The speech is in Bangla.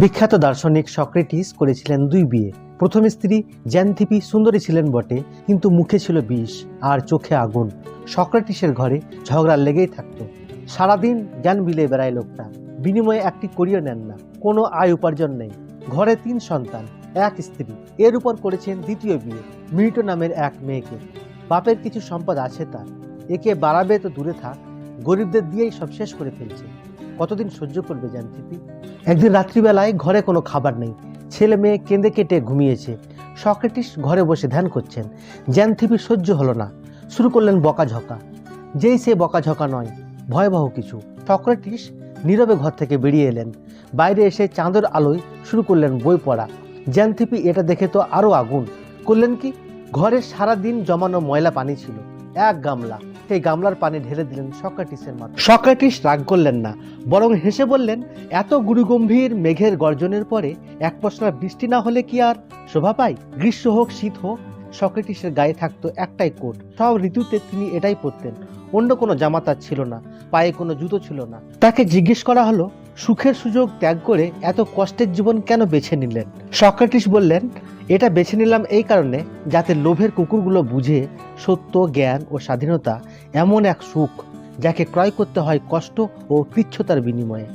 বিখ্যাত দার্শনিক সক্রেটিস করেছিলেন দুই বিয়ে। প্রথম স্ত্রী জ্যানথিপি সুন্দরী ছিলেন বটে, কিন্তু মুখে ছিল বিষ আর চোখে আগুন। সক্রেটিসের ঘরে ঝগড়া লেগেই থাকতো। সারাদিন জ্ঞান বিলে বেড়ায় লোকটা। বিনিময়ে একটি করিও নেন না। কোনো আয় উপার্জন নেই। ঘরে তিন সন্তান, এক স্ত্রী। এর উপর করেছেন দ্বিতীয় বিয়ে মৃত নামের এক মেয়েকে। বাপের কিছু সম্পদ আছে তার। একে বাড়াবে তো দূরে থাক। গরিবদের দিয়েই সব শেষ করে ফেলছে। কতদিন সহ্য করবে জানতিপি একদিন রাত্রিবেলায় ঘরে কোনো খাবার নেই। ছেলে মেয়ে কেঁদে কেটে ঘুমিয়েছে। সক্রেটিস ঘরে বসে ধ্যান করছেন। জ্যানথিপি সহ্য হলো না। শুরু করলেন বকাঝকা। যেই সে বকাঝকা নয়, ভয়াবহ কিছু। সক্রেটিস নীরবে ঘর থেকে বেরিয়ে এলেন। বাইরে এসে চাঁদের আলোয় শুরু করলেন বই পড়া। জ্যানথিপি এটা দেখে তো আরও আগুন। করলেন কি? ঘরে সারা দিন জমানো ময়লা পানি ছিল। এক গামলা। সেই গামলার পানি ঢেলে দিলেন সক্রেটিসের মাথায় সক্রেটিস রাগ করলেন না, বরং হেসে বললেন, এত গুরুগম্ভীর মেঘের গর্জনের পরে এক পশলা বৃষ্টি না হলে কি আর শোভা পায়? গ্রীষ্ম হোক, শীত হোক, সক্রেটিসের গায়ে থাকতো একটাই কোট। সব ঋতুতে তিনি এটাই পরতেন। অন্য কোনো জামা তার ছিল না, পায়ে কোনো জুতো ছিল না। তাকে জিজ্ঞেস করা হলো, সুখের সুযোগ ত্যাগ করে এত কষ্টের জীবন কেন বেছে নিলেন? সক্রেটিস বললেন এটা বেছে নিলাম এই কারণে যাতে লোভের কুকুরগুলো বুঝে সত্য, জ্ঞান ও স্বাধীনতা এমন এক সুখ যাকে ক্রয় করতে হয় কষ্ট ও কৃচ্ছতার বিনিময়ে।